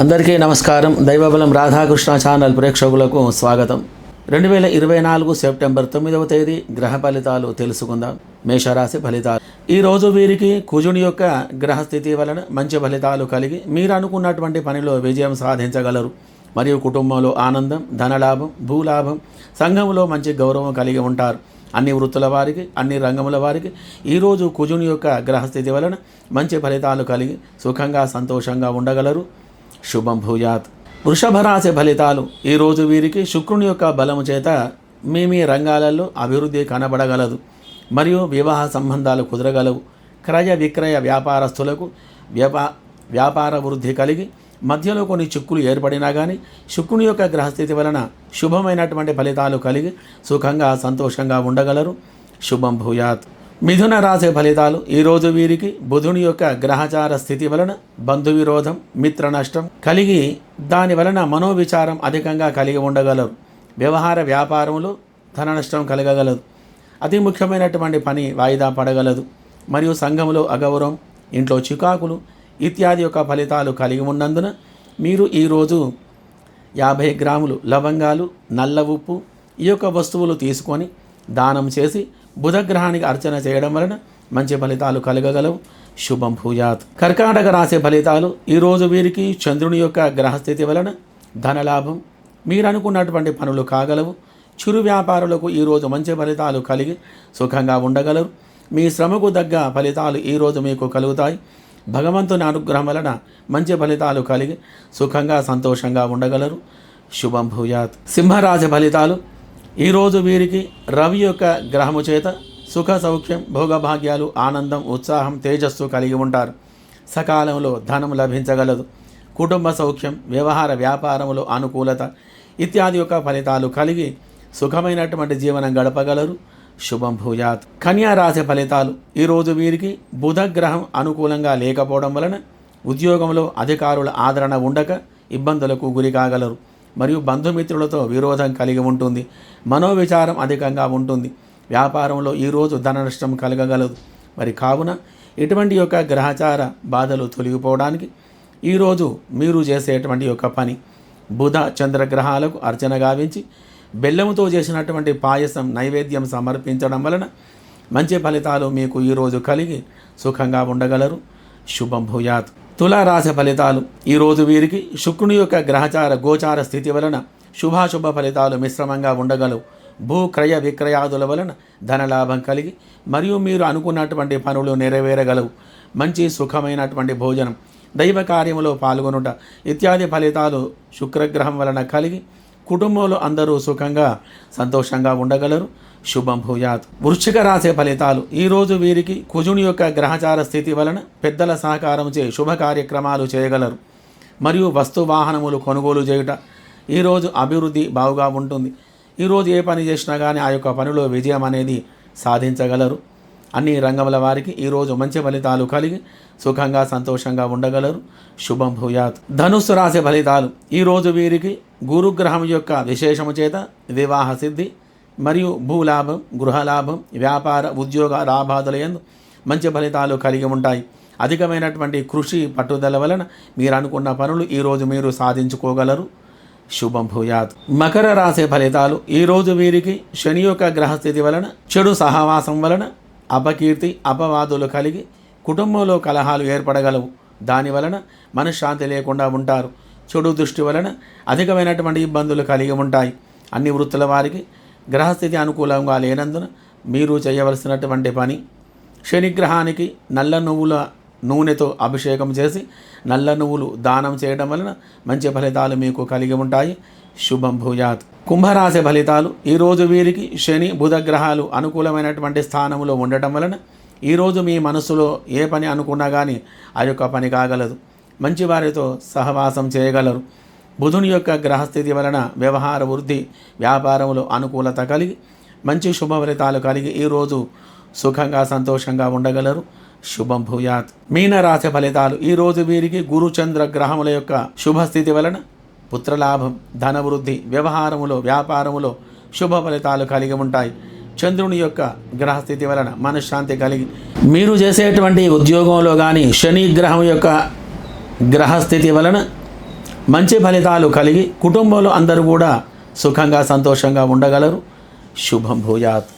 అందరికీ నమస్కారం. దైవబలం రాధాకృష్ణ ఛానల్ ప్రేక్షకులకు స్వాగతం. రెండు వేల ఇరవై నాలుగు సెప్టెంబర్ తొమ్మిదవ తేదీ గ్రహ ఫలితాలు తెలుసుకుందాం. మేషరాశి ఫలితాలు. ఈ రోజు వీరికి కుజుని యొక్క గ్రహస్థితి వలన మంచి ఫలితాలు కలిగి మీరు అనుకున్నటువంటి పనిలో విజయం సాధించగలరు. మరియు కుటుంబంలో ఆనందం ధనలాభం భూలాభం సంఘంలో మంచి గౌరవం కలిగి ఉంటారు. అన్ని వృత్తుల వారికి అన్ని రంగముల వారికి ఈరోజు కుజుని యొక్క గ్రహస్థితి వలన మంచి ఫలితాలు కలిగి సుఖంగా సంతోషంగా ఉండగలరు. శుభం భూయాత్ వృషభ రాశి ఫలితాలు ఈరోజు వీరికి శుక్రుని యొక్క బలము చేత మీ మీ రంగాలలో అభివృద్ధి కనబడగలదు. మరియు వివాహ సంబంధాలు కుదరగలవు. క్రయ విక్రయ వ్యాపారస్తులకు వ్యాపా వ్యాపార వృద్ధి కలిగి మధ్యలో కొన్ని చిక్కులు ఏర్పడినా కానీ శుక్రుని యొక్క గ్రహస్థితి వలన శుభమైనటువంటి ఫలితాలు కలిగి సుఖంగా సంతోషంగా ఉండగలరు. శుభం భూయాత్ మిథున రాశి ఫలితాలు ఈరోజు వీరికి బుధుని యొక్క గ్రహచార స్థితి వలన బంధు విరోధం మిత్ర నష్టం కలిగి దాని వలన మనోవిచారం అధికంగా కలిగి ఉండగలరు. వ్యవహార వ్యాపారంలో ధన నష్టం కలగగలదు. అతి ముఖ్యమైనటువంటి పని వాయిదా పడగలదు. మరియు సంఘంలో అగౌరవం ఇంట్లో చికాకులు ఇత్యాది యొక్క ఫలితాలు కలిగి ఉన్నందున మీరు ఈరోజు యాభై గ్రాములు లవంగాలు నల్ల ఉప్పు ఈ యొక్క వస్తువులు తీసుకొని దానం చేసి బుధగ్రహానికి అర్చన చేయడం వలన మంచి ఫలితాలు కలగగలవు. శుభం భూజాత్. కర్కాటక రాశి ఫలితాలు ఈరోజు వీరికి చంద్రుని యొక్క గ్రహస్థితి వలన ధనలాభం మీరు అనుకున్నటువంటి పనులు కాగలవు. చిరు వ్యాపారులకు ఈరోజు మంచి ఫలితాలు కలిగి సుఖంగా ఉండగలరు. మీ శ్రమకు తగ్గ ఫలితాలు ఈరోజు మీకు కలుగుతాయి. భగవంతుని అనుగ్రహం వలన మంచి ఫలితాలు కలిగి సుఖంగా సంతోషంగా ఉండగలరు. శుభం భూయాత్ సింహరాశి ఫలితాలు ఈరోజు వీరికి రవి యొక్క గ్రహము చేత సుఖ సౌఖ్యం భోగభాగ్యాలు ఆనందం ఉత్సాహం తేజస్సు కలిగి ఉంటారు. సకాలంలో ధనం లభించగలదు. కుటుంబ సౌఖ్యం వ్యవహార వ్యాపారములో అనుకూలత ఇత్యాది యొక్క ఫలితాలు కలిగి సుఖమైనటువంటి జీవనం గడపగలరు. శుభం భూయాత్. కన్యా రాశి ఫలితాలు. ఈరోజు వీరికి బుధ గ్రహం అనుకూలంగా లేకపోవడం వలన ఉద్యోగంలో అధికారుల ఆదరణ ఉండక ఇబ్బందులకు గురి కాగలరు. మరియు బంధుమిత్రులతో విరోధం కలిగి ఉంటుంది. మనోవిచారం అధికంగా ఉంటుంది. వ్యాపారంలో ఈరోజు ధన నష్టం కలగగలదు. మరి కావున ఇటువంటి యొక్క గ్రహచార బాధలు తొలగిపోవడానికి ఈరోజు మీరు చేసేటువంటి యొక్క పని. బుధ చంద్రగ్రహాలకు అర్చన గావించి బెల్లముతో చేసినటువంటి పాయసం నైవేద్యం సమర్పించడం వలన మంచి ఫలితాలు మీకు ఈరోజు కలిగి సుఖంగా ఉండగలరు. శుభం భూయాత్. తులారాశి ఫలితాలు. ఈరోజు వీరికి శుక్రుని యొక్క గ్రహచార గోచార స్థితి వలన శుభాశుభ ఫలితాలు మిశ్రమంగా ఉండగలవు. భూ క్రయ విక్రయాదుల వలన ధనలాభం కలిగి మరియు మీరు అనుకున్నటువంటి పనులు నెరవేరగలవు. మంచి సుఖమైనటువంటి భోజనం దైవ కార్యములో పాల్గొనుట ఇత్యాది ఫలితాలు శుక్రగ్రహం వలన కలిగి కుటుంబంలో అందరూ సుఖంగా సంతోషంగా ఉండగలరు. శుభం భూయాత్. వృశ్చిక రాశి ఫలితాలు. ఈరోజు వీరికి కుజుని యొక్క గ్రహచార స్థితి వలన పెద్దల సహకారంచే శుభ కార్యక్రమాలు చేయగలరు. మరియు వస్తు వాహనములు కొనుగోలు చేయుట. ఈరోజు అభివృద్ధి బావుగా ఉంటుంది. ఈరోజు ఏ పని చేసినా కానీ ఆ యొక్క పనిలో విజయం అనేది సాధించగలరు. అన్ని రంగముల వారికి ఈరోజు మంచి ఫలితాలు కలిగి సుఖంగా సంతోషంగా ఉండగలరు. శుభం భూయాత్. ధనుస్సు రాశి ఫలితాలు. ఈరోజు వీరికి గురుగ్రహం యొక్క విశేషము చేత వివాహ సిద్ధి మరియు భూలాభం గృహలాభం వ్యాపార ఉద్యోగ లాభాదులయందు మంచి ఫలితాలు కలిగి ఉంటాయి. అధికమైనటువంటి కృషి పట్టుదల వలన మీరు అనుకున్న పనులు ఈరోజు మీరు సాధించుకోగలరు. శుభం భూయాత్. మకర రాశి ఫలితాలు. ఈరోజు వీరికి శని యొక్క గ్రహస్థితి వలన చెడు సహవాసం వలన అపకీర్తి అపవాదులు కలిగి కుటుంబంలో కలహాలు ఏర్పడగలవు. దాని వలన మనశ్శాంతి లేకుండా ఉంటారు. చెడు దృష్టి వలన అధికమైనటువంటి ఇబ్బందులు కలిగి ఉంటాయి. అన్ని వృత్తుల వారికి గ్రహస్థితి అనుకూలంగా లేనందున మీరు చేయవలసినటువంటి పని శనిగ్రహానికి నల్ల నువ్వుల నూనెతో అభిషేకం చేసి నల్ల నువ్వులు దానం చేయడం వలన మంచి ఫలితాలు మీకు కలిగి ఉంటాయి. శుభం భూయాత్. కుంభరాశి ఫలితాలు ఈరోజు వీరికి శని బుధ గ్రహాలు అనుకూలమైనటువంటి స్థానంలో ఉండటం వలన ఈరోజు మీ మనసులో ఏ పని అనుకున్నా కానీ ఆ యొక్క పని కాగలదు. మంచి వారితో సహవాసం చేయగలరు. బుధుని యొక్క గ్రహస్థితి వలన వ్యవహార వృద్ధి వ్యాపారంలో అనుకూలత కలిగి మంచి శుభ ఫలితాలు కలిగి ఈరోజు సుఖంగా సంతోషంగా ఉండగలరు. శుభం భూయాత్. మీనరాశి ఫలితాలు. ఈరోజు వీరికి గురుచంద్ర గ్రహముల యొక్క శుభస్థితి వలన పుత్రలాభం ధనవృద్ధి వ్యవహారములో వ్యాపారములో శుభ ఫలితాలు కలిగి ఉంటాయి. చంద్రుని యొక్క గ్రహస్థితి వలన మనశ్శాంతి కలిగి మీరు చేసేటువంటి ఉద్యోగంలో కానీ శని గ్రహం యొక్క గ్రహస్థితి వలన మంచి ఫలితాలు కలిగి కుటుంబంలో అందరూ కూడా సుఖంగా సంతోషంగా ఉండగలరు. శుభం భూయాత్.